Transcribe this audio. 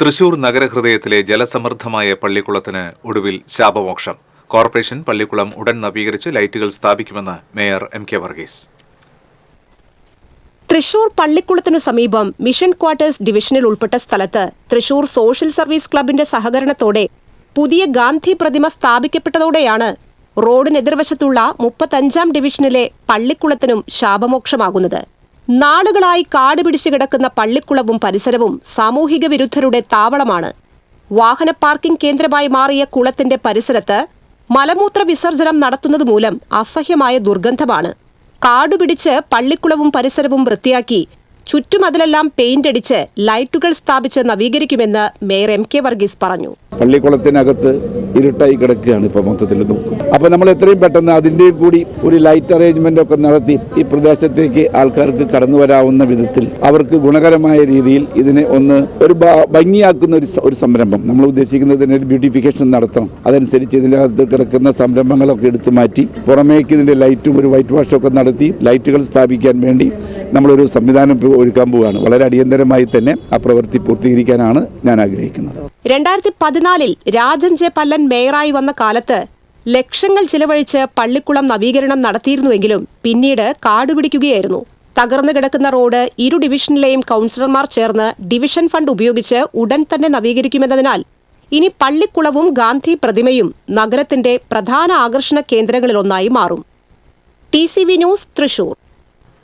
തൃശൂർ നഗരഹൃദയത്തിലെ ജലസമൃദ്ധമായ പള്ളിക്കുളത്തിന് ഒടുവിൽ ശാപമോക്ഷം. കോർപ്പറേഷൻ പള്ളിക്കുളം ഉടൻ നവീകരിച്ച് ലൈറ്റുകൾ സ്ഥാപിക്കുമെന്ന് mayor M K Varghese. Thrissur പള്ളിക്കുളത്തിനു സമീപം മിഷൻ ക്വാർട്ടേഴ്സ് ഡിവിഷനിൽ ഉൾപ്പെട്ട സ്ഥലത്ത് തൃശൂർ സോഷ്യൽ സർവീസ് ക്ലബിന്റെ സഹകരണത്തോടെ പുതിയ ഗാന്ധി പ്രതിമ സ്ഥാപിക്കപ്പെട്ടതോടെയാണ് റോഡിനെതിർവശത്തുള്ള മുപ്പത്തഞ്ചാം ഡിവിഷനിലെ പള്ളിക്കുളത്തിനും ശാപമോക്ഷമാകുന്നത്. നാളുകളായി കാട് പിടിച്ചു കിടക്കുന്ന പള്ളിക്കുളവും പരിസരവും സാമൂഹിക വിരുദ്ധരുടെ താവളമാണ്. വാഹന പാർക്കിംഗ് കേന്ദ്രമായി മാറിയ കുളത്തിന്റെ പരിസരത്ത് മലമൂത്ര വിസർജനം നടത്തുന്നത് മൂലം അസഹ്യമായ ദുർഗന്ധമാണ്. കാടുപിടിച്ച് പള്ളിക്കുളവും പരിസരവും വൃത്തിയാക്കി ചുറ്റുമതിലെല്ലാം പെയിന്റ് അടിച്ച് ലൈറ്റുകൾ സ്ഥാപിച്ച് നവീകരിക്കുമെന്ന് മേയർ എം കെ വർഗീസ് പറഞ്ഞു. പള്ളിക്കുളത്തിനകത്ത് ഇരുട്ടായി കിടക്കുകയാണ് ഇപ്പോൾ മൊത്തത്തിൽ നോക്കും. അപ്പോൾ നമ്മൾ എത്രയും പെട്ടെന്ന് അതിന്റെയും കൂടി ഒരു ലൈറ്റ് അറേഞ്ച്മെന്റ് ഒക്കെ നടത്തി ഈ പ്രദേശത്തേക്ക് ആൾക്കാർക്ക് കടന്നു വരാവുന്ന വിധത്തിൽ അവർക്ക് ഗുണകരമായ രീതിയിൽ ഇതിനെ ഒന്ന് ഒരു ഭംഗിയാക്കുന്ന ഒരു ഒരു സംരംഭം. നമ്മൾ ഉദ്ദേശിക്കുന്നത് ഒരു ബ്യൂട്ടിഫിക്കേഷൻ നടത്തണം. അതനുസരിച്ച് ഇതിനകത്ത് കിടക്കുന്ന സംരംഭങ്ങളൊക്കെ എടുത്തു മാറ്റി പുറമേക്ക് ഇതിന്റെ ലൈറ്റും ഒരു വൈറ്റ് വാഷൊക്കെ നടത്തി ലൈറ്റുകൾ സ്ഥാപിക്കാൻ വേണ്ടി നമ്മളൊരു സംവിധാനം ഒരുക്കാൻ പോവുകയാണ് വളരെ അടിയന്തരമായി തന്നെ ആ പ്രവൃത്തി പൂർത്തീകരിക്കാനാണ് ഞാൻ ആഗ്രഹിക്കുന്നത്. രണ്ടായിരത്തി പതിനാലിൽ രാജൻ ജെ പല്ലൻ മേയറായി വന്ന കാലത്ത് ലക്ഷങ്ങൾ ചിലവഴിച്ച് പള്ളിക്കുളം നവീകരണം നടത്തിയിരുന്നുവെങ്കിലും പിന്നീട് കാടുപിടിക്കുകയായിരുന്നു. തകർന്നു കിടക്കുന്ന റോഡ് ഇരു ഡിവിഷനിലെയും കൗൺസിലർമാർ ചേർന്ന് ഡിവിഷൻ ഫണ്ട് ഉപയോഗിച്ച് ഉടൻ തന്നെ നവീകരിക്കുമെന്നതിനാൽ ഇനി പള്ളിക്കുളവും ഗാന്ധി പ്രതിമയും നഗരത്തിന്റെ പ്രധാന ആകർഷണ കേന്ദ്രങ്ങളിലൊന്നായി മാറും. T C V news Thrissur.